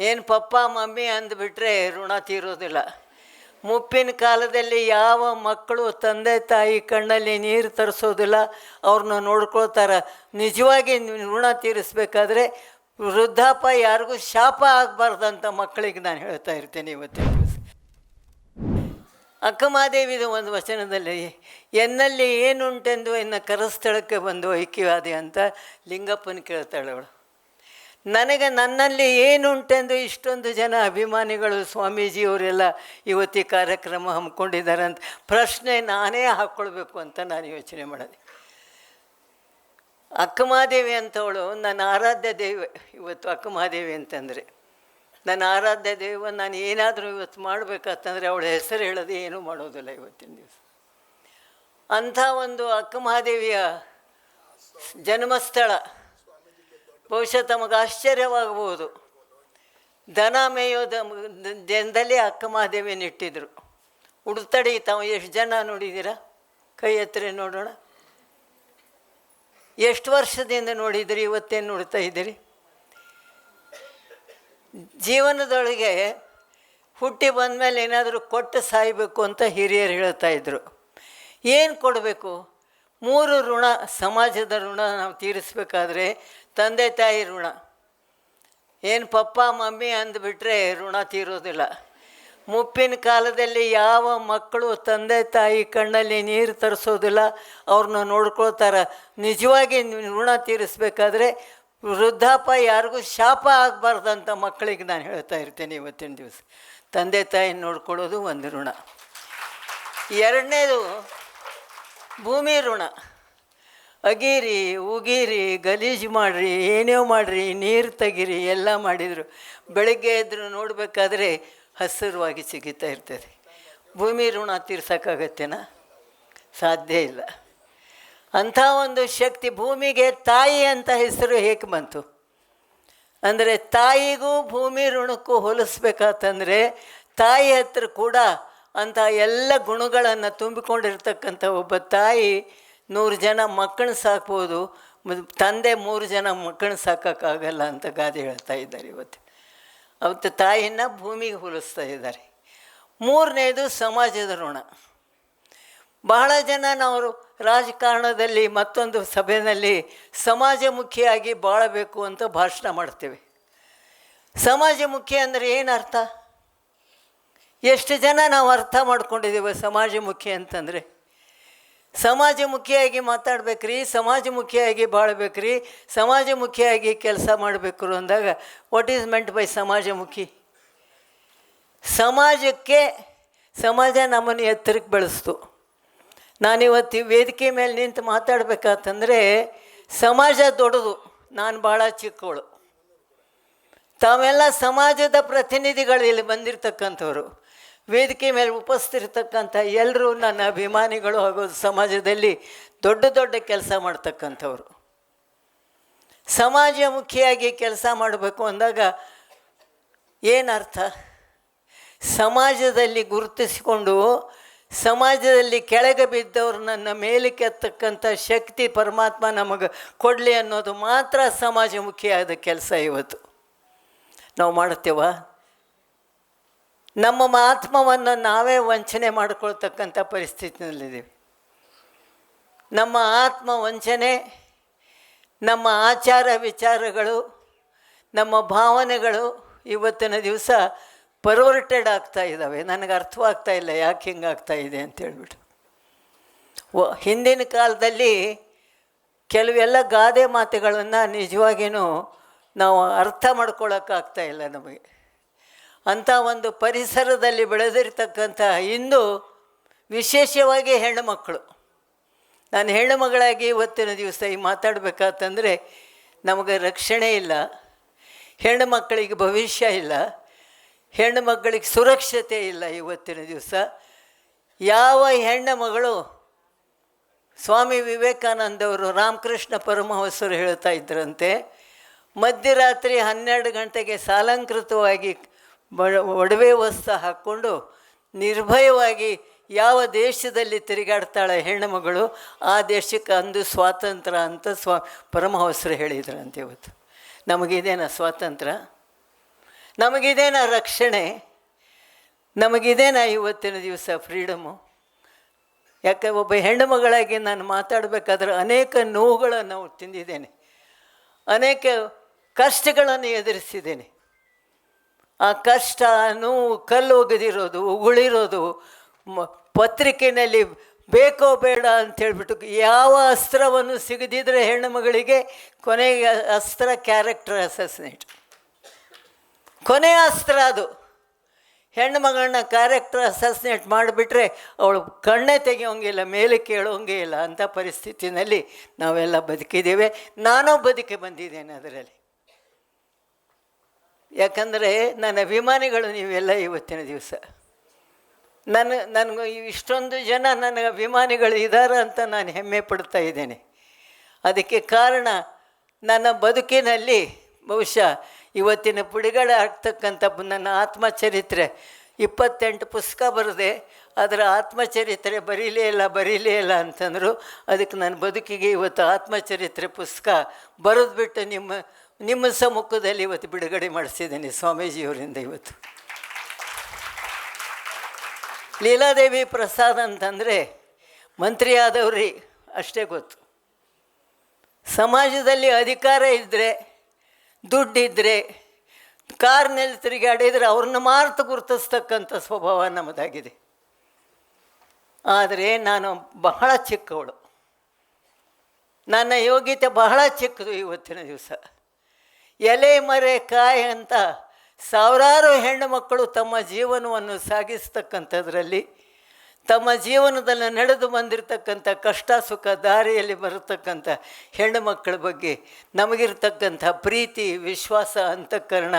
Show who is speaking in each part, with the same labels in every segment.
Speaker 1: ಏನು ಪಪ್ಪ, ಮಮ್ಮಿ ಅಂದ್ಬಿಟ್ರೆ ಋಣ ತೀರೋದಿಲ್ಲ. ಮುಪ್ಪಿನ ಕಾಲದಲ್ಲಿ ಯಾವ ಮಕ್ಕಳು ತಂದೆ ತಾಯಿ ಕಣ್ಣಲ್ಲಿ ನೀರು ತರಿಸೋದಿಲ್ಲ, ಅವ್ರನ್ನ ನೋಡ್ಕೊಳ್ತಾರೆ. ನಿಜವಾಗಿ ಋಣ ತೀರಿಸ್ಬೇಕಾದ್ರೆ ವೃದ್ಧಾಪ ಯಾರಿಗೂ ಶಾಪ ಆಗಬಾರ್ದಂತ ಮಕ್ಕಳಿಗೆ ನಾನು ಹೇಳ್ತಾ ಇರ್ತೇನೆ ಇವತ್ತಿನ ದಿವಸ. ಅಕ್ಕಮಾದೇವಿದ ಒಂದು ವಚನದಲ್ಲಿ, ಎನ್ನಲ್ಲಿ ಏನುಂಟೆಂದು ಎನ್ನ ಕರಸ್ಥಳಕ್ಕೆ ಬಂದು ಐಕ್ಯವಾದೆ ಅಂತ ಲಿಂಗಪ್ಪನ ಕೇಳ್ತಾಳೆ ಅವಳು. ನನಗೆ ನನ್ನಲ್ಲಿ ಏನುಂಟೆಂದು ಇಷ್ಟೊಂದು ಜನ ಅಭಿಮಾನಿಗಳು ಸ್ವಾಮೀಜಿಯವರೆಲ್ಲ ಇವತ್ತಿ ಕಾರ್ಯಕ್ರಮ ಹಮ್ಮಿಕೊಂಡಿದ್ದಾರೆ ಅಂತ ಪ್ರಶ್ನೆ ನಾನೇ ಹಾಕ್ಕೊಳ್ಬೇಕು ಅಂತ ನಾನು ಯೋಚನೆ ಮಾಡಿದೆ. ಅಕ್ಕಮಹಾದೇವಿ ಅಂತವಳು ನನ್ನ ಆರಾಧ್ಯ ದೇವಿ, ಇವತ್ತು ಅಕ್ಕಮಹಾದೇವಿ ಅಂತಂದರೆ. ನನ್ನ ಆರಾಧ್ಯ ದೇವ ನಾನು ಏನಾದರೂ ಇವತ್ತು ಮಾಡಬೇಕಂತಂದರೆ ಅವಳ ಹೆಸರು ಹೇಳೋದು ಏನೂ ಮಾಡೋದಿಲ್ಲ ಇವತ್ತಿನ ದಿವಸ. ಅಂಥ ಒಂದು ಅಕ್ಕಮಹಾದೇವಿಯ ಜನ್ಮಸ್ಥಳ. ಬಹುಶಃ ತಮಗೆ ಆಶ್ಚರ್ಯವಾಗಬಹುದು. ದನ ಮೇಯೋದ ಜನದಲ್ಲಿ ಅಕ್ಕ ಮಹಾದೇವಿಯನ್ನು ಇಟ್ಟಿದ್ರು. ಹುಡುತಡಿ ತಾವು ಎಷ್ಟು ಜನ ನೋಡಿದ್ದೀರಾ? ಕೈ ಎತ್ತರೆ ನೋಡೋಣ. ಎಷ್ಟು ವರ್ಷದಿಂದ ನೋಡಿದಿರಿ ಇವತ್ತೇನು ನೋಡ್ತಾ ಇದ್ದೀರಿ? ಜೀವನದೊಳಗೆ ಹುಟ್ಟಿ ಬಂದಮೇಲೆ ಏನಾದರೂ ಕೊಟ್ಟು ಸಾಯಬೇಕು ಅಂತ ಹಿರಿಯರು ಹೇಳ್ತಾ ಇದ್ರು. ಏನು ಕೊಡಬೇಕು? ಮೂರು ಋಣ ಸಮಾಜದ ಋಣ ನಾವು ತೀರಿಸ್ಬೇಕಾದ್ರೆ ತಂದೆ ತಾಯಿ ಋಣ. ಏನು ಪಪ್ಪ, ಮಮ್ಮಿ ಅಂದ್ಬಿಟ್ರೆ ಋಣ ತೀರೋದಿಲ್ಲ. ಮುಪ್ಪಿನ ಕಾಲದಲ್ಲಿ ಯಾವ ಮಕ್ಕಳು ತಂದೆ ತಾಯಿ ಕಣ್ಣಲ್ಲಿ ನೀರು ತರಿಸೋದಿಲ್ಲ, ಅವ್ರನ್ನ ನೋಡ್ಕೊಳ್ತಾರೆ. ನಿಜವಾಗಿ ಋಣ ತೀರಿಸ್ಬೇಕಾದ್ರೆ ವೃದ್ಧಾಪ ಯಾರಿಗೂ ಶಾಪ ಆಗಬಾರ್ದಂತ ಮಕ್ಕಳಿಗೆ ನಾನು ಹೇಳ್ತಾ ಇರ್ತೇನೆ ಇವತ್ತಿನ ದಿವಸ. ತಂದೆ ತಾಯಿ ನೋಡ್ಕೊಳ್ಳೋದು ಒಂದು ಋಣ. ಎರಡನೇದು ಭೂಮಿ ಋಣ. ಅಗೀರಿ, ಉಗೀರಿ, ಗಲೀಜು ಮಾಡಿರಿ ಏನೇ ಮಾಡಿರಿ, ನೀರು ತೆಗೀರಿ, ಎಲ್ಲ ಮಾಡಿದರು. ಬೆಳಗ್ಗೆ ಎದ್ರು ನೋಡಬೇಕಾದ್ರೆ ಹಸಿರುವಾಗಿ ಸಿಗುತ್ತಾ ಇರ್ತದೆ. ಭೂಮಿ ಋಣ ತೀರ್ಸೋಕ್ಕಾಗತ್ತೇನ? ಸಾಧ್ಯ ಇಲ್ಲ. ಅಂಥ ಒಂದು ಶಕ್ತಿ ಭೂಮಿಗೆ ತಾಯಿ ಅಂತ ಹೆಸರು ಹೇಗೆ ಬಂತು? ಅಂದರೆ ತಾಯಿಗೂ ಭೂಮಿ ಋಣಕ್ಕೂ ಹೋಲಿಸ್ಬೇಕಾತಂದರೆ ತಾಯಿ ಹತ್ರ ಕೂಡ ಅಂಥ ಎಲ್ಲ ಗುಣಗಳನ್ನು ತುಂಬಿಕೊಂಡಿರ್ತಕ್ಕಂಥ ಒಬ್ಬ ತಾಯಿ ನೂರು ಜನ ಮಕ್ಕಳನ್ನ ಸಾಕ್ಬೋದು. ತಂದೆ ಮೂರು ಜನ ಮಕ್ಕಳನ್ನ ಸಾಕೋಕ್ಕಾಗಲ್ಲ ಅಂತ ಗಾದೆ ಹೇಳ್ತಾ ಇದ್ದಾರೆ ಇವತ್ತು. ಅವತ್ತು ತಾಯಿಯನ್ನು ಭೂಮಿಗೆ ಹೋಲಿಸ್ತಾ ಇದ್ದಾರೆ. ಮೂರನೇದು ಸಮಾಜದ ಋಣ. ಬಹಳ ಜನ ನಾವು ರಾಜಕಾರಣದಲ್ಲಿ ಮತ್ತೊಂದು ಸಭೆಯಲ್ಲಿ ಸಮಾಜಮುಖಿಯಾಗಿ ಬಾಳಬೇಕು ಅಂತ ಭಾಷಣ ಮಾಡ್ತೇವೆ. ಸಮಾಜಮುಖಿ ಅಂದರೆ ಏನು ಅರ್ಥ? ಎಷ್ಟು ಜನ ನಾವು ಅರ್ಥ ಮಾಡ್ಕೊಂಡಿದ್ದೇವೆ ಸಮಾಜಮುಖಿ ಅಂತಂದರೆ ಸಮಾಜಮುಖಿಯಾಗಿ ಮಾತಾಡ್ಬೇಕ್ರಿ ಸಮಾಜಮುಖಿಯಾಗಿ ಬಾಳ್ಬೇಕ್ರಿ ಸಮಾಜಮುಖಿಯಾಗಿ ಕೆಲಸ ಮಾಡಬೇಕು ಅಂದಾಗ ವಾಟ್ ಈಸ್ ಮೆಂಟ್ ಬೈ ಸಮಾಜಮುಖಿ ಸಮಾಜಕ್ಕೆ, ಸಮಾಜ ನಮ್ಮನ್ನು ಎತ್ತರಕ್ಕೆ ಬೆಳೆಸ್ತು. ನಾನಿವತ್ತು ವೇದಿಕೆ ಮೇಲೆ ನಿಂತು ಮಾತಾಡ್ಬೇಕಾತಂದರೆ, ಸಮಾಜ ದೊಡ್ಡದು, ನಾನು ಭಾಳ ಚಿಕ್ಕವಳು ತಾವೆಲ್ಲ ಸಮಾಜದ ಪ್ರತಿನಿಧಿಗಳು ಇಲ್ಲಿ ಬಂದಿರತಕ್ಕಂಥವ್ರು. ವೇದಿಕೆ ಮೇಲೆ ಉಪಸ್ಥಿರ್ತಕ್ಕಂಥ ಎಲ್ಲರೂ ನನ್ನ ಅಭಿಮಾನಿಗಳು ಹಾಗೂ ಸಮಾಜದಲ್ಲಿ ದೊಡ್ಡ ದೊಡ್ಡ ಕೆಲಸ ಮಾಡ್ತಕ್ಕಂಥವ್ರು. ಸಮಾಜಮುಖಿಯಾಗಿ ಕೆಲಸ ಮಾಡಬೇಕು ಅಂದಾಗ ಏನರ್ಥ? ಸಮಾಜದಲ್ಲಿ ಗುರುತಿಸಿಕೊಂಡು ಸಮಾಜದಲ್ಲಿ ಕೆಳಗೆ ಬಿದ್ದವ್ರು ನನ್ನ ಮೇಲಕ್ಕೆ ಎತ್ತಕ್ಕಂಥ ಶಕ್ತಿ ಪರಮಾತ್ಮ ನಮಗೆ ಕೊಡಲಿ ಅನ್ನೋದು ಮಾತ್ರ ಸಮಾಜಮುಖಿಯಾದ ಕೆಲಸ ಇವತ್ತು. ನಾವು ಮಾಡ್ತೇವ? ನಮ್ಮ ಆತ್ಮವನ್ನು ನಾವೇ ವಂಚನೆ ಮಾಡಿಕೊಳ್ತಕ್ಕಂಥ ಪರಿಸ್ಥಿತಿನಲ್ಲಿದ್ದೀವಿ. ನಮ್ಮ ಆತ್ಮ ವಂಚನೆ, ನಮ್ಮ ಆಚಾರ ವಿಚಾರಗಳು, ನಮ್ಮ ಭಾವನೆಗಳು ಇವತ್ತಿನ ದಿವಸ ಪರ್ವರ್ಟೆಡ್ ಆಗ್ತಾ ಇದ್ದಾವೆ. ನನಗೆ ಅರ್ಥವಾಗ್ತಾ ಇಲ್ಲ ಯಾಕೆ ಹಿಂಗಾಗ್ತಾ ಇದೆ ಅಂತೇಳ್ಬಿಟ್ಟು ಹಿಂದಿನ ಕಾಲದಲ್ಲಿ ಕೆಲವೆಲ್ಲ ಗಾದೆ ಮಾತುಗಳನ್ನು ನಿಜವಾಗಿಯೂ ನಾವು ಅರ್ಥ ಮಾಡ್ಕೊಳ್ಳೋಕ್ಕಾಗ್ತಾ ಇಲ್ಲ ನಮಗೆ. ಅಂಥ ಒಂದು ಪರಿಸರದಲ್ಲಿ ಬೆಳೆದಿರ್ತಕ್ಕಂಥ ಇಂದು ವಿಶೇಷವಾಗಿ ಹೆಣ್ಣುಮಕ್ಕಳು. ನಾನು ಹೆಣ್ಣು ಮಗಳಾಗಿ ಇವತ್ತಿನ ದಿವಸ ಈ ಮಾತಾಡಬೇಕಾತಂದರೆ ನಮಗೆ ರಕ್ಷಣೆ ಇಲ್ಲ ಹೆಣ್ಣು ಮಕ್ಕಳಿಗೆ ಭವಿಷ್ಯ ಇಲ್ಲ ಹೆಣ್ಣು ಮಕ್ಕಳಿಗೆ ಸುರಕ್ಷತೆ ಇಲ್ಲ ಇವತ್ತಿನ ದಿವಸ. ಯಾವ ಹೆಣ್ಣು ಮಗಳು ಸ್ವಾಮಿ ವಿವೇಕಾನಂದವರು ರಾಮಕೃಷ್ಣ ಪರಮಹಂಸರು ಹೇಳ್ತಾ ಇದ್ರಂತೆ, ಮಧ್ಯರಾತ್ರಿ ಹನ್ನೆರಡು ಗಂಟೆಗೆ ಸಾಲಂಕೃತವಾಗಿ ಒಡವೆ ವಸ್ತು ಹಾಕ್ಕೊಂಡು ನಿರ್ಭಯವಾಗಿ ಯಾವ ದೇಶದಲ್ಲಿ ತಿರುಗಾಡ್ತಾಳೆ ಹೆಣ್ಣುಮಗಳು ಆ ದೇಶಕ್ಕೆ ಅಂದು ಸ್ವಾತಂತ್ರ್ಯ ಅಂತ ಸ್ವಾ, ಪರಮಹಂಸರು ಹೇಳಿದ್ರಂತೆ ಇವತ್ತು. ನಮಗಿದೇನ ಸ್ವಾತಂತ್ರ್ಯ? ನಮಗಿದೇನ ರಕ್ಷಣೆ? ನಮಗಿದೇನ ಇವತ್ತಿನ ದಿವಸ ಫ್ರೀಡಮು? ಯಾಕೆ ಒಬ್ಬ ಹೆಣ್ಣು ಮಗಳಾಗಿ ನಾನು ಮಾತಾಡಬೇಕಾದ್ರೆ ಅನೇಕ ನೋವುಗಳನ್ನು ನಾವು ತಿಂದಿದ್ದೇನೆ. ಅನೇಕ ಕಷ್ಟಗಳನ್ನು ಎದುರಿಸಿದ್ದೇನೆ. ಆ ಕಷ್ಟ ನೋವು ಕಲ್ಲು ಒಗೆದಿರೋದು ಉಗುಳಿರೋದು ಪತ್ರಿಕೆಯಲ್ಲಿ ಬೇಕೋ ಬೇಡ ಅಂತ ಹೇಳ್ಬಿಟ್ಟು ಯಾವ ಅಸ್ತ್ರವನ್ನು ಸಿಗದಿದ್ರೆ ಹೆಣ್ಣು ಮಗಳಿಗೆ, ಕೊನೆಗೆ ಅಸ್ತ್ರ ಕ್ಯಾರೆಕ್ಟರ್ ಅಸಸ್ನೇಟ್ ಕೊನೆಯ ಅಸ್ತ್ರ ಅದು. ಹೆಣ್ಣು ಮಗಳನ್ನ ಕ್ಯಾರೆಕ್ಟರ್ ಅಸಸ್ನೇಟ್ ಮಾಡಿಬಿಟ್ರೆ ಅವಳು ಕಣ್ಣೇ ತೆಗೆಯೋಂಗಿಲ್ಲ, ಮೇಲೆ ಕೇಳೋಂಗೇ ಇಲ್ಲ ಅಂಥ ಪರಿಸ್ಥಿತಿನಲ್ಲಿ ನಾವೆಲ್ಲ ಬದುಕಿದ್ದೇವೆ. ನಾನು ಬದುಕಿ ಬಂದಿದ್ದೇನೆ ಅದರಲ್ಲಿ. ಯಾಕಂದರೆ ನನ್ನ ಅಭಿಮಾನಿಗಳು ನೀವೆಲ್ಲ ಇವತ್ತಿನ ದಿವಸ. ನನ್ನ, ನನಗೆ ಇಷ್ಟೊಂದು ಜನ ನನ್ನ ಅಭಿಮಾನಿಗಳು ಇದ್ದಾರೆ ಅಂತ ನಾನು ಹೆಮ್ಮೆ ಪಡ್ತಾ ಇದ್ದೇನೆ. ಅದಕ್ಕೆ ಕಾರಣ ನನ್ನ ಬದುಕಿನಲ್ಲಿ ಬಹುಶಃ ಇವತ್ತಿನ ಪುಡಿಗಳ ಆಗ್ತಕ್ಕಂಥ ನನ್ನ ಆತ್ಮಚರಿತ್ರೆ ಇಪ್ಪತ್ತೆಂಟು ಪುಸ್ತಕ ಬರೆದೆ, ಅದರ ಆತ್ಮಚರಿತ್ರೆ ಬರೀಲೇ ಇಲ್ಲ ಬರೀಲೇ ಇಲ್ಲ ಅಂತಂದರು, ಅದಕ್ಕೆ ನನ್ನ ಬದುಕಿಗೆ ಇವತ್ತು ಆತ್ಮಚರಿತ್ರೆ ಪುಸ್ತಕ ಬರೆದ್ಬಿಟ್ಟು ನಿಮ್ಮ ನಿಮ್ಮ ಸಮ್ಮುಖದಲ್ಲಿ ಇವತ್ತು ಬಿಡುಗಡೆ ಮಾಡಿಸಿದ್ದೀನಿ ಸ್ವಾಮೀಜಿಯವರಿಂದ ಇವತ್ತು. ಲೀಲಾದೇವಿ ಪ್ರಸಾದ್ ಅಂತಂದರೆ ಮಂತ್ರಿ ಆದವ್ರಿ, ಅಷ್ಟೇ ಗೊತ್ತು. ಸಮಾಜದಲ್ಲಿ ಅಧಿಕಾರ ಇದ್ದರೆ ದುಡ್ಡಿದ್ದರೆ ಕಾರ್ನಲ್ಲಿ ತಿರುಗಾಡಿದರೆ ಅವ್ರನ್ನ ಮಾರ್ತು ಗುರುತಿಸ್ತಕ್ಕಂಥ ಸ್ವಭಾವ ನಮ್ಮದಾಗಿದೆ. ಆದರೆ ನಾನು ಬಹಳ ಚಿಕ್ಕವಳು. ನನ್ನ ಯೋಗ್ಯತೆ ಬಹಳ ಚಿಕ್ಕದು ಇವತ್ತಿನ ದಿವಸ. ಎಲೆ ಮರೆ ಕಾಯಿ ಅಂತ ಸಾವಿರಾರು ಹೆಣ್ಣು ಮಕ್ಕಳು ತಮ್ಮ ಜೀವನವನ್ನು ಸಾಗಿಸ್ತಕ್ಕಂಥದ್ರಲ್ಲಿ, ತಮ್ಮ ಜೀವನದಲ್ಲಿ ನಡೆದು ಬಂದಿರತಕ್ಕಂಥ ಕಷ್ಟ, ಸುಖ ದಾರಿಯಲ್ಲಿ ಬರತಕ್ಕಂಥ ಹೆಣ್ಣು ಮಕ್ಕಳ ಬಗ್ಗೆ ನಮಗಿರ್ತಕ್ಕಂಥ ಪ್ರೀತಿ, ವಿಶ್ವಾಸ, ಅಂತಃಕರಣ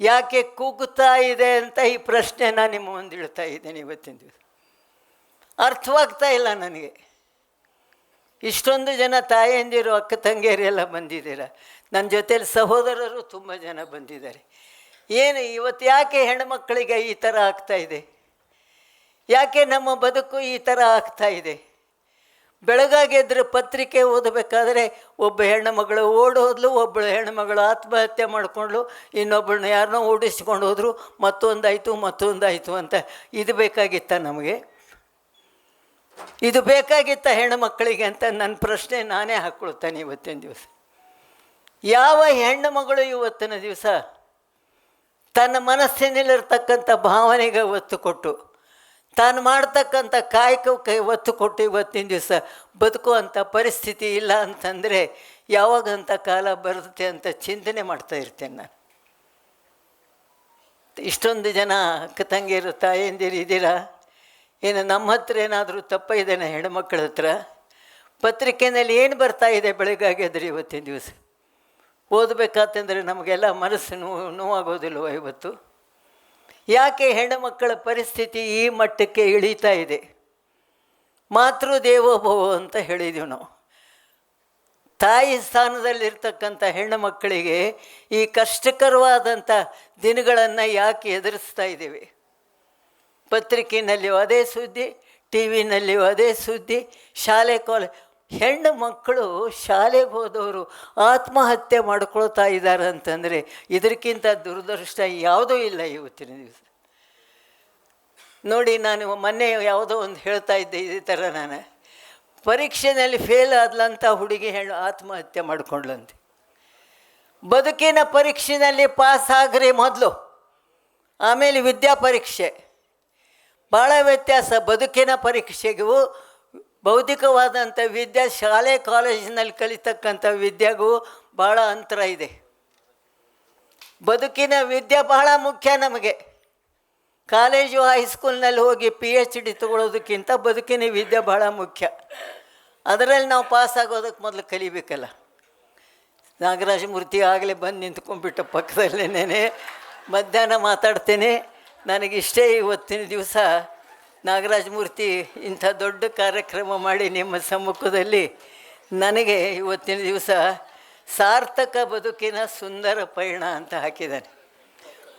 Speaker 1: ಯಾಕೆ ಕೂಗುತ್ತಾ ಇದೆ ಅಂತ ಈ ಪ್ರಶ್ನೆ ನಾನು ನಿಮ್ಮ ಮುಂದಿಡ್ತಾ ಇದ್ದೇನೆ ಇವತ್ತಿನ ದಿವಸ. ಅರ್ಥವಾಗ್ತಾ ಇಲ್ಲ ನನಗೆ. ಇಷ್ಟೊಂದು ಜನ ತಾಯಂದಿರು, ಅಕ್ಕ ತಂಗಿಯರು ಎಲ್ಲ ಬಂದಿದ್ದೀರ? ನನ್ನ ಜೊತೇಲಿ ಸಹೋದರರು ತುಂಬ ಜನ ಬಂದಿದ್ದಾರೆ. ಏನು ಇವತ್ತು ಯಾಕೆ ಹೆಣ್ಮಕ್ಕಳಿಗೆ ಈ ಥರ ಆಗ್ತಾ ಇದೆ? ಯಾಕೆ ನಮ್ಮ ಬದುಕು ಈ ಥರ ಆಗ್ತಾ ಇದೆ? ಬೆಳಗಾಗಿ ಎದ್ರೆ ಪತ್ರಿಕೆ ಓದಬೇಕಾದ್ರೆ ಒಬ್ಬ ಹೆಣ್ಣು ಮಗಳು ಓಡೋದ್ಲು ಒಬ್ಬಳು ಹೆಣ್ಣುಮಗಳು ಆತ್ಮಹತ್ಯೆ ಮಾಡಿಕೊಂಡ್ಲು, ಇನ್ನೊಬ್ಬಳನ್ನ ಯಾರನ್ನೋ ಓಡಿಸ್ಕೊಂಡು ಹೋದ್ರು, ಮತ್ತೊಂದಾಯಿತು ಮತ್ತೊಂದಾಯಿತು ಅಂತ. ಇದು ಬೇಕಾಗಿತ್ತ ನಮಗೆ? ಇದು ಬೇಕಾಗಿತ್ತ ಹೆಣ್ಣು ಮಕ್ಕಳಿಗೆ ಅಂತ ನನ್ನ ಪ್ರಶ್ನೆ ನಾನೇ ಹಾಕ್ಕೊಳ್ತಾನೆ ಇವತ್ತಿನ ದಿವಸ. ಯಾವ ಹೆಣ್ಣು ಮಗಳು ಇವತ್ತಿನ ದಿವಸ ತನ್ನ ಮನಸ್ಸಿನಲ್ಲಿರ್ತಕ್ಕಂಥ ಭಾವನೆಗೆ ಒತ್ತು ಕೊಟ್ಟು, ತಾನು ಮಾಡ್ತಕ್ಕಂಥ ಕಾಯಕಕ್ಕೆ ಒತ್ತು ಕೊಟ್ಟು ಇವತ್ತಿನ ದಿವಸ ಬದುಕುವಂಥ ಪರಿಸ್ಥಿತಿ ಇಲ್ಲ ಅಂತಂದರೆ ಯಾವಾಗಂಥ ಕಾಲ ಬರುತ್ತೆ ಅಂತ ಚಿಂತನೆ ಮಾಡ್ತಾ ಇರ್ತೇನೆ ನಾನು. ಇಷ್ಟೊಂದು ಜನ ಅಕ್ಕ ತಂಗಿಯರು, ತಾಯಂದಿರು ಇದ್ದೀರಾ? ಏನು ನಮ್ಮ ಹತ್ರ ಏನಾದರೂ ತಪ್ಪ ಇದೆನಾ ಹೆಣ್ಮಕ್ಳ ಹತ್ರ? ಪತ್ರಿಕೆಯಲ್ಲಿ ಏನು ಬರ್ತಾ ಇದೆ ಬೆಳಗಾಗಿದ್ರೆ ಇವತ್ತಿನ ದಿವಸ? ಓದಬೇಕಾತಂದರೆ ನಮಗೆಲ್ಲ ಮನಸ್ಸು ನೋವು, ನೋವಾಗೋದಿಲ್ವ ಇವತ್ತು? ಯಾಕೆ ಹೆಣ್ಣು ಮಕ್ಕಳ ಪರಿಸ್ಥಿತಿ ಈ ಮಟ್ಟಕ್ಕೆ ಇಳೀತಾ ಇದೆ? ಮಾತೃ ದೇವೋಭವ ಅಂತ ಹೇಳಿದೀವಿ ನಾವು. ತಾಯಿ ಸ್ಥಾನದಲ್ಲಿರ್ತಕ್ಕಂಥ ಹೆಣ್ಣು ಮಕ್ಕಳಿಗೆ ಈ ಕಷ್ಟಕರವಾದಂಥ ದಿನಗಳನ್ನು ಯಾಕೆ ಎದುರಿಸ್ತಾ ಇದ್ದೀವಿ? ಪತ್ರಿಕೆಯಲ್ಲಿಯೂ ಅದೇ ಸುದ್ದಿ ಟಿ ವಿನಲ್ಲಿಯೂ ಅದೇ ಸುದ್ದಿ, ಶಾಲೆ, ಕಾಲೇ ಹೆಣ್ಣು ಮಕ್ಕಳು ಶಾಲೆಗೆ ಹೋದವರು ಆತ್ಮಹತ್ಯೆ ಮಾಡ್ಕೊಳ್ತಾ ಇದ್ದಾರೆ ಅಂತಂದರೆ ಇದಕ್ಕಿಂತ ದುರದೃಷ್ಟ ಯಾವುದೂ ಇಲ್ಲ ಇವತ್ತಿನ ದಿವಸ. ನೋಡಿ, ನಾನು ಮೊನ್ನೆ ಯಾವುದೋ ಒಂದು ಹೇಳ್ತಾ ಇದ್ದೆ ಇದೇ ಥರ ನಾನು. ಪರೀಕ್ಷೆಯಲ್ಲಿ ಫೇಲ್ ಆದ್ಲಂಥ ಹುಡುಗಿ ಹೆಣ್ಣು ಆತ್ಮಹತ್ಯೆ ಮಾಡ್ಕೊಂಡ್ಲಂತೆ. ಬದುಕಿನ ಪರೀಕ್ಷೆಯಲ್ಲಿ ಪಾಸ್ ಆಗ್ರಿ ಮೊದಲು, ಆಮೇಲೆ ವಿದ್ಯಾ ಪರೀಕ್ಷೆ. ಭಾಳ ವ್ಯತ್ಯಾಸ, ಬದುಕಿನ ಪರೀಕ್ಷೆಗೂ ಬೌದ್ಧಿಕವಾದಂಥ ವಿದ್ಯೆ ಶಾಲೆ ಕಾಲೇಜಿನಲ್ಲಿ ಕಲಿತಕ್ಕಂಥ ವಿದ್ಯೆಗೂ ಭಾಳ ಅಂತರ ಇದೆ. ಬದುಕಿನ ವಿದ್ಯೆ ಬಹಳ ಮುಖ್ಯ ನಮಗೆ. ಕಾಲೇಜು ಹೈಸ್ಕೂಲ್ನಲ್ಲಿ ಹೋಗಿ ಪಿ ಎಚ್ ಡಿ ತೊಗೊಳೋದಕ್ಕಿಂತ ಬದುಕಿನ ವಿದ್ಯೆ ಬಹಳ ಮುಖ್ಯ. ಅದರಲ್ಲಿ ನಾವು ಪಾಸ್ ಆಗೋದಕ್ಕೆ ಮೊದಲು ಕಲಿಬೇಕಲ್ಲ. ನಾಗರಾಜ ಮೂರ್ತಿ ಆಗಲೇ ಬಂದು ನಿಂತ್ಕೊಂಡ್ಬಿಟ್ಟ ಪಕ್ಕದಲ್ಲೇನೆ ಮಧ್ಯಾಹ್ನ ಮಾತಾಡ್ತೇನೆ. ನನಗಿಷ್ಟೇ ಇವತ್ತಿನ ದಿವಸ ನಾಗರಾಜ ಮೂರ್ತಿ ಇಂಥ ದೊಡ್ಡ ಕಾರ್ಯಕ್ರಮ ಮಾಡಿ ನಿಮ್ಮ ಸಮ್ಮುಖದಲ್ಲಿ ನನಗೆ ಇವತ್ತಿನ ದಿವಸ ಸಾರ್ಥಕ ಬದುಕಿನ ಸುಂದರ ಪಯಣ ಅಂತ ಹಾಕಿದ್ದಾನೆ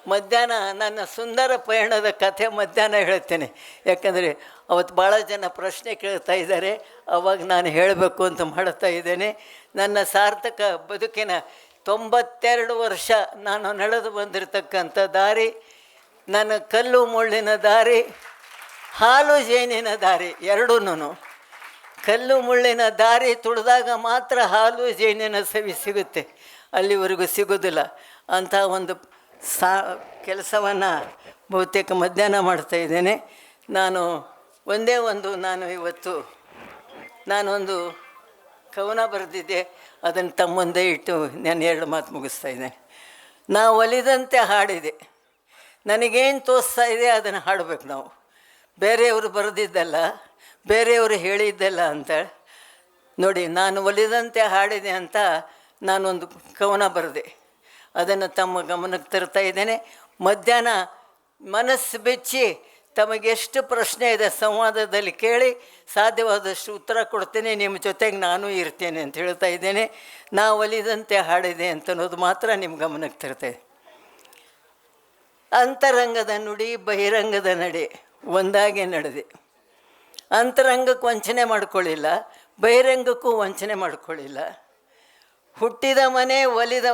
Speaker 1: ಮಧ್ಯಾಹ್ನ ನನ್ನ ಸುಂದರ ಪಯಣದ ಕಥೆ ಮಧ್ಯಾಹ್ನ ಹೇಳ್ತೇನೆ. ಯಾಕಂದರೆ ಅವತ್ತು ಭಾಳ ಜನ ಪ್ರಶ್ನೆ ಕೇಳ್ತಾ ಇದ್ದಾರೆ. ಅವಾಗ ನಾನು ಹೇಳಬೇಕು ಅಂತ ಮಾಡ್ತಾ ಇದ್ದೇನೆ. ನನ್ನ ಸಾರ್ಥಕ ಬದುಕಿನ ತೊಂಬತ್ತೆರಡು ವರ್ಷ ನಾನು ನಡೆದು ಬಂದಿರತಕ್ಕಂಥ ದಾರಿ, ನನ್ನ ಕಲ್ಲು ಮುಳ್ಳಿನ ದಾರಿ ಹಾಲು ಜೇನಿನ ದಾರಿ ಎರಡೂನು ಕಲ್ಲು ಮುಳ್ಳಿನ ದಾರಿ ತುಳಿದಾಗ ಮಾತ್ರ ಹಾಲು ಜೇನಿನ ಸವಿ ಸಿಗುತ್ತೆ. ಅಲ್ಲಿವರೆಗೂ ಸಿಗೋದಿಲ್ಲ. ಅಂತ ಒಂದು ಸಾ ಕೆಲಸವನ್ನು ಬಹುತೇಕ ಮಧ್ಯಾಹ್ನ ಮಾಡ್ತಾ ಇದ್ದೇನೆ. ನಾನು ಒಂದೇ ಒಂದು ನಾನು ಇವತ್ತು ನಾನೊಂದು ಕವನ ಬರೆದಿದ್ದೆ. ಅದನ್ನು ತಮ್ಮೊಂದೇ ಇಟ್ಟು ನಾನು ಎರಡು ಮಾತು ಮುಗಿಸ್ತಾ ಇದ್ದೇನೆ ನಾ ಒಲಿದಂತೆ ಹಾಡಿದೆ. ನನಗೇನು ತೋರಿಸ್ತಾ ಇದೆ ಅದನ್ನು ಹಾಡಬೇಕು ನಾವು. ಬೇರೆಯವರು ಬರೆದಿದ್ದಲ್ಲ, ಬೇರೆಯವರು ಹೇಳಿದ್ದಲ್ಲ ಅಂತ ನೋಡಿ, ನಾನು ಒಲಿದಂತೆ ಹಾಡಿದೆ ಅಂತ ನಾನೊಂದು ಕವನ ಬರೆದೆ. ಅದನ್ನು ತಮ್ಮ ಗಮನಕ್ಕೆ ತರ್ತಾ ಇದ್ದೇನೆ. ಮಧ್ಯಾಹ್ನ ಮನಸ್ಸು ಬೆಚ್ಚಿ ತಮಗೆಷ್ಟು ಪ್ರಶ್ನೆ ಇದೆ ಸಂವಾದದಲ್ಲಿ ಕೇಳಿ ಸಾಧ್ಯವಾದಷ್ಟು ಉತ್ತರ ಕೊಡ್ತೇನೆ. ನಿಮ್ಮ ಜೊತೆಗೆ ನಾನು ಇರ್ತೇನೆ ಅಂತ ಹೇಳ್ತಾ ಇದ್ದೇನೆ. ನಾ ಒಲಿದಂತೆ ಹಾಡಿದೆ ಅಂತ ಅನ್ನೋದು ಮಾತ್ರ ನಿಮ್ಮ ಗಮನಕ್ಕೆ ತರ್ತೇನೆ ಅಂತರಂಗದ ನುಡಿ, ಬಹಿರಂಗದ ನಡೆ. ಒಂದಾಗೆ ನಡೆದೆ. ಅಂತರಂಗಕ್ಕೆ ವಂಚನೆ ಮಾಡ್ಕೊಳ್ಳಿಲ್ಲ, ಬಹಿರಂಗಕ್ಕೂ ವಂಚನೆ ಮಾಡ್ಕೊಳ್ಳಿಲ್ಲ. ಹುಟ್ಟಿದ ಮನೆ ಒಲಿದ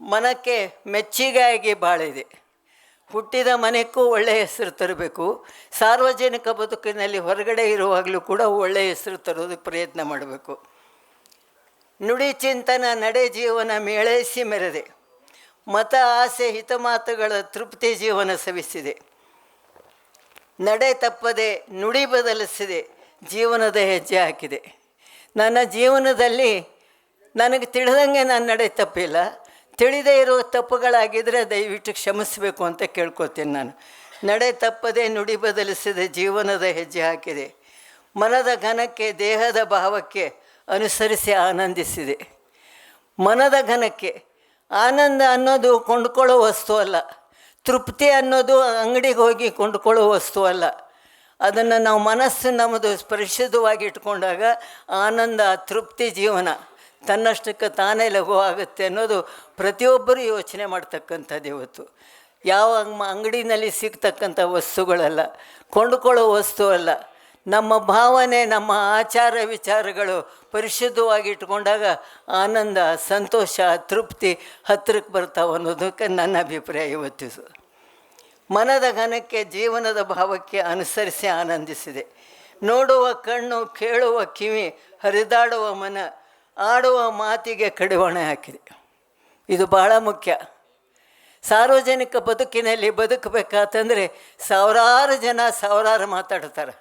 Speaker 1: ಮನಕ್ಕೆ ಮೆಚ್ಚುಗೆಯಾಗಿ ಬಾಳಿದೆ. ಹುಟ್ಟಿದ ಮನೆಗೂ ಒಳ್ಳೆಯ ಹೆಸರು ತರಬೇಕು. ಸಾರ್ವಜನಿಕ ಬದುಕಿನಲ್ಲಿ ಹೊರಗಡೆ ಇರುವಾಗಲೂ ಕೂಡ ಒಳ್ಳೆಯ ಹೆಸರು ತರೋದಕ್ಕೆ ಪ್ರಯತ್ನ ಮಾಡಬೇಕು. ನುಡಿ ಚಿಂತನ ನಡೆ ಜೀವನ ಮೇಳೈಸಿ ಮೆರೆದೆ. ಮತ, ಆಸೆ, ಹಿತಮಾತುಗಳ ತೃಪ್ತಿ ಜೀವನ ಸವಿಸಿದೆ. ನಡೆ ತಪ್ಪದೆ, ನುಡಿ ಬದಲಿಸಿದೆ, ಜೀವನದ ಹೆಜ್ಜೆ ಹಾಕಿದೆ. ನನ್ನ ಜೀವನದಲ್ಲಿ ನನಗೆ ತಿಳಿದಂಗೆ ನಾನು ನಡೆ ತಪ್ಪಿಲ್ಲ. ತಿಳಿದೇ ಇರೋ ತಪ್ಪುಗಳಾಗಿದ್ದರೆ ದಯವಿಟ್ಟು ಕ್ಷಮಿಸಬೇಕು ಅಂತ ಕೇಳ್ಕೊತೀನಿ ನಾನು. ನಡೆ ತಪ್ಪದೆ, ನುಡಿ ಬದಲಿಸಿದೆ, ಜೀವನದ ಹೆಜ್ಜೆ ಹಾಕಿದೆ. ಮನದ ಘನಕ್ಕೆ, ದೇಹದ ಭಾವಕ್ಕೆ ಅನುಸರಿಸಿ ಆನಂದಿಸಿದೆ. ಮನದ ಘನಕ್ಕೆ, ಆನಂದ ಅನ್ನೋದು ಕೊಂಡ್ಕೊಳ್ಳೋ ವಸ್ತು ಅಲ್ಲ. ತೃಪ್ತಿ ಅನ್ನೋದು ಅಂಗಡಿಗೆ ಹೋಗಿ ಕೊಂಡುಕೊಳ್ಳೋ ವಸ್ತು ಅಲ್ಲ. ಅದನ್ನು ನಾವು ಮನಸ್ಸು ನಮ್ಮದು ಸ್ಪರ್ಶಿತವಾಗಿ ಇಟ್ಕೊಂಡಾಗ ಆನಂದ, ತೃಪ್ತಿ ಜೀವನ ತನ್ನಷ್ಟಕ್ಕೆ ತಾನೇ ಲಘುವಾಗುತ್ತೆ ಅನ್ನೋದು ಪ್ರತಿಯೊಬ್ಬರು ಯೋಚನೆ ಮಾಡ್ತಕ್ಕಂಥದ್ದು ಇವತ್ತು. ಯಾವ ಅಂಗ್- ಅಂಗಡಿನಲ್ಲಿ ಸಿಗ್ತಕ್ಕಂಥ ವಸ್ತುಗಳಲ್ಲ, ಕೊಂಡುಕೊಳ್ಳೋ ವಸ್ತು ಅಲ್ಲ. ನಮ್ಮ ಭಾವನೆ, ನಮ್ಮ ಆಚಾರ ವಿಚಾರಗಳು ಪರಿಶುದ್ಧವಾಗಿ ಇಟ್ಕೊಂಡಾಗ ಆನಂದ, ಸಂತೋಷ, ತೃಪ್ತಿ ಹತ್ತಿರಕ್ಕೆ ಬರ್ತಾವೆ ಅನ್ನೋದಕ್ಕೆ ನನ್ನ ಅಭಿಪ್ರಾಯ ಇವತ್ತು. ಸರ್. ಮನದ ಘನಕ್ಕೆ, ಜೀವನದ ಭಾವಕ್ಕೆ ಅನುಸರಿಸಿ ಆನಂದಿಸಿದೆ. ನೋಡುವ ಕಣ್ಣು, ಕೇಳುವ ಕಿವಿ, ಹರಿದಾಡುವ ಮನ, ಆಡುವ ಮಾತಿಗೆ ಕಡಿವಾಣ ಹಾಕಿದೆ. ಇದು ಬಹಳ ಮುಖ್ಯ. ಸಾರ್ವಜನಿಕ ಬದುಕಿನಲ್ಲಿ ಬದುಕಬೇಕಾತಂದರೆ ಸಾವಿರಾರು ಜನ ಸಾವಿರಾರು ಮಾತಾಡ್ತಾರೆ.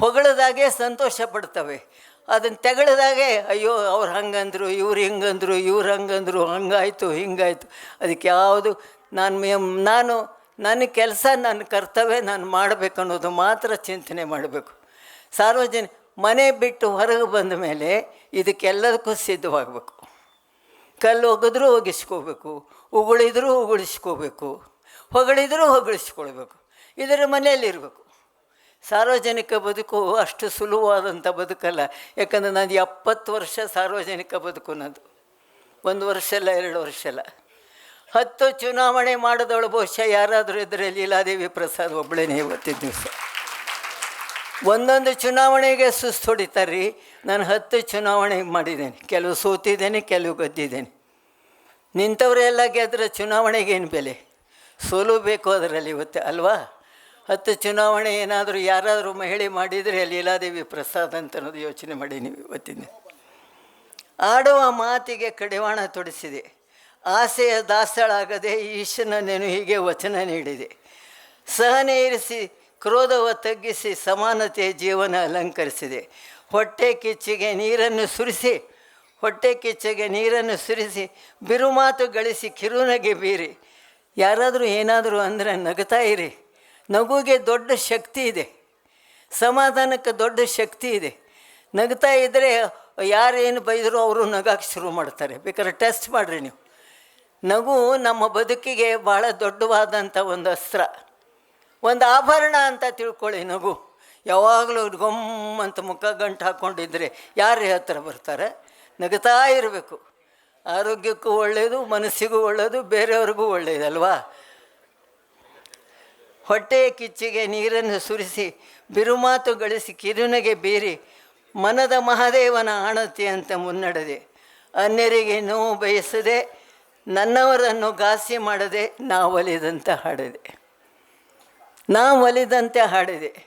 Speaker 1: ಹೊಗಳದಾಗೆ ಸಂತೋಷ ಪಡ್ತವೆ. ಅದನ್ನು ತೆಗಳದಾಗೆ, ಅಯ್ಯೋ, ಅವ್ರು ಹಂಗಂದ್ರು, ಇವ್ರು ಹಿಂಗಂದ್ರು, ಇವ್ರು ಹಂಗಂದ್ರು, ಹಂಗಾಯಿತು, ಹಿಂಗಾಯಿತು. ಅದಕ್ಕೆ ಯಾವುದು, ನಾನು ನಾನು ನನ್ನ ಕೆಲಸ, ನನ್ನ ಕರ್ತವ್ಯ ನಾನು ಮಾಡಬೇಕು ಅನ್ನೋದು ಮಾತ್ರ ಚಿಂತನೆ ಮಾಡಬೇಕು. ಸಾರ್ವಜನಿಕ ಮನೆ ಬಿಟ್ಟು ಹೊರಗೆ ಬಂದ ಮೇಲೆ ಇದಕ್ಕೆಲ್ಲದಕ್ಕೂ ಸಿದ್ಧವಾಗಬೇಕು. ಕಲ್ಲು ಒಗೆದ್ರೂ ಒಗಿಸ್ಕೋಬೇಕು, ಉಗುಳಿದ್ರೂ ಉಗುಳಿಸ್ಕೋಬೇಕು, ಹೊಗಳಿದ್ರೂ ಹೊಗಳಿಸ್ಕೊಳ್ಬೇಕು, ಇದರ ಮನೆಯಲ್ಲಿರಬೇಕು. ಸಾರ್ವಜನಿಕ ಬದುಕು ಅಷ್ಟು ಸುಲಭವಾದಂಥ ಬದುಕಲ್ಲ, ಯಾಕಂದರೆ ನಾನು ಎಪ್ಪತ್ತು ವರ್ಷ ಸಾರ್ವಜನಿಕ ಬದುಕು ನನ್ನದು ಒಂದು ವರ್ಷ ಅಲ್ಲ, ಎರಡು ವರ್ಷ ಅಲ್ಲ. ಹತ್ತು ಚುನಾವಣೆ ಮಾಡಿದವಳು ಬಹುಶಃ ಯಾರಾದರೂ ಇದ್ದರೆ ಲೀಲಾದೇವಿ ಪ್ರಸಾದ್ ಒಬ್ಬಳೇನೇ ಇವತ್ತಿನ ದಿವಸ ಒಂದೊಂದು ಚುನಾವಣೆಗೆ ಸುಸ್ತು ಹೊಡಿತಾರೆ ರೀ ನಾನು ಹತ್ತು ಚುನಾವಣೆ ಮಾಡಿದ್ದೇನೆ. ಕೆಲವು ಸೋತಿದ್ದೇನೆ, ಕೆಲವು ಗೆದ್ದಿದ್ದೇನೆ. ನಿಂತವರೆಲ್ಲ ಗೆದ್ರೆ ಚುನಾವಣೆಗೆ ಏನು ಬೆಲೆ? ಸೋಲು ಬೇಕು ಅದರಲ್ಲಿ ಇವತ್ತು, ಅಲ್ವಾ? ಹತ್ತು ಚುನಾವಣೆ ಏನಾದರೂ ಯಾರಾದರೂ ಮಹಿಳೆ ಮಾಡಿದರೆ ಲೀಲಾದೇವಿ ಪ್ರಸಾದ್ ಅಂತ ಅನ್ನೋದು ಯೋಚನೆ ಮಾಡಿ ನೀವು ಇವತ್ತಿನ ಆಡುವ ಮಾತಿಗೆ ಕಡಿವಾಣ ತೊಡಿಸಿದೆ. ಆಸೆಯ ದಾಸಳಾಗದೆ ಈಶನ ನೆನುಹಿಗೆ ವಚನ ನೀಡಿದೆ. ಸಹನೆ ಇರಿಸಿ, ಕ್ರೋಧವ ತಗ್ಗಿಸಿ, ಸಮಾನತೆ ಜೀವನ ಅಲಂಕರಿಸಿದೆ. ಹೊಟ್ಟೆ ಕಿಚ್ಚಿಗೆ ನೀರನ್ನು ಸುರಿಸಿ, ಹೊಟ್ಟೆ ಕಿಚ್ಚಿಗೆ ನೀರನ್ನು ಸುರಿಸಿ ಬಿರುಮಾತು ಗಳಿಸಿ ಕಿರುನಗೆ ಬೀರಿ. ಯಾರಾದರೂ ಏನಾದರೂ ಅಂದರೆ ನಗುತ್ತಾ ಇರಿ. ನಗುಗೆ ದೊಡ್ಡ ಶಕ್ತಿ ಇದೆ. ಸಮಾಧಾನಕ್ಕೆ ದೊಡ್ಡ ಶಕ್ತಿ ಇದೆ. ನಗ್ತಾ ಇದ್ದರೆ ಯಾರೇನು ಬೈದರೂ ಅವರು ನಗಕ್ಕೆ ಶುರು ಮಾಡ್ತಾರೆ. ಬೇಕಾದ್ರೆ ಟೆಸ್ಟ್ ಮಾಡಿರಿ ನೀವು. ನಗು ನಮ್ಮ ಬದುಕಿಗೆ ಭಾಳ ದೊಡ್ಡವಾದಂಥ ಒಂದು ಅಸ್ತ್ರ. ಒಂದು ಆಭರಣ ಅಂತ ತಿಳ್ಕೊಳ್ಳಿ ನಗು. ಯಾವಾಗಲೂ ಗೊಮ್ ಅಂತ ಮುಖ ಗಂಟು ಹಾಕ್ಕೊಂಡಿದ್ರೆ ಯಾರೇ ಹತ್ರ ಬರ್ತಾರೆ? ನಗುತ್ತಾ ಇರಬೇಕು. ಆರೋಗ್ಯಕ್ಕೂ ಒಳ್ಳೆಯದು ಮನಸ್ಸಿಗೂ ಒಳ್ಳೆಯದು ಬೇರೆಯವ್ರಿಗೂ ಒಳ್ಳೆಯದಲ್ವಾ ಹೊಟ್ಟೆ ಕಿಚ್ಚಿಗೆ ನೀರನ್ನು ಸುರಿಸಿ ಬಿರುಮಾತು ಗಳಿಸಿ, ಕಿರುನಗೆ ಬೀರಿ, ಮನದ ಮಹಾದೇವನ ಆಣತಿ ಅಂತ ಮುನ್ನಡೆದೆ. ಅನ್ಯರಿಗೆ ನೋವು ಬಯಸದೆ ನನ್ನವರನ್ನು ಘಾಸಿ ಮಾಡದೆ ನಾ ಒಲಿದಂತೆ ಹಾಡಿದೆ. ನಾ ಒಲಿದಂತೆ ಹಾಡಿದೆ.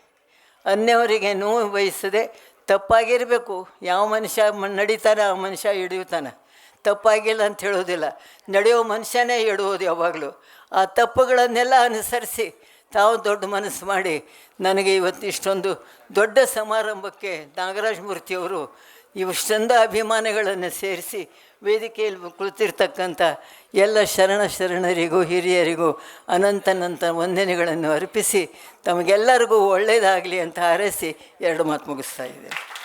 Speaker 1: ಅನ್ಯವರಿಗೆ ನೋವು ಬಯಸದೆ ತಪ್ಪಾಗಿರಬೇಕು. ಯಾವ ಮನುಷ್ಯ ನಡೀತಾನೆ, ಆ ಮನುಷ್ಯ ಹಿಡಿಯುತ್ತಾನೆ. ತಪ್ಪಾಗಿಲ್ಲ ಅಂತ ಹೇಳೋದಿಲ್ಲ ನಡೆಯೋ ಮನುಷ್ಯನೇ ಇಡುವುದು ಯಾವಾಗಲೂ. ಆ ತಪ್ಪುಗಳನ್ನೆಲ್ಲ ಅನುಸರಿಸಿ ತಾವು ದೊಡ್ಡ ಮನಸ್ಸು ಮಾಡಿ ನನಗೆ ಇವತ್ತು ಇಷ್ಟೊಂದು ದೊಡ್ಡ ಸಮಾರಂಭಕ್ಕೆ ನಾಗರಾಜ ಮೂರ್ತಿಯವರು ಚಂದ ಅಭಿಮಾನಿಗಳನ್ನು ಸೇರಿಸಿ ವೇದಿಕೆಯಲ್ಲಿ ಕುಳಿತಿರ್ತಕ್ಕಂಥ ಎಲ್ಲ ಶರಣ ಶರಣರಿಗೂ ಹಿರಿಯರಿಗೂ ಅನಂತನಂತ ವಂದನೆಗಳನ್ನು ಅರ್ಪಿಸಿ ತಮಗೆಲ್ಲರಿಗೂ ಒಳ್ಳೆಯದಾಗಲಿ ಅಂತ ಹಾರೈಸಿ ಎರಡು ಮಾತು ಮುಗಿಸ್ತಾ ಇದ್ದೇನೆ.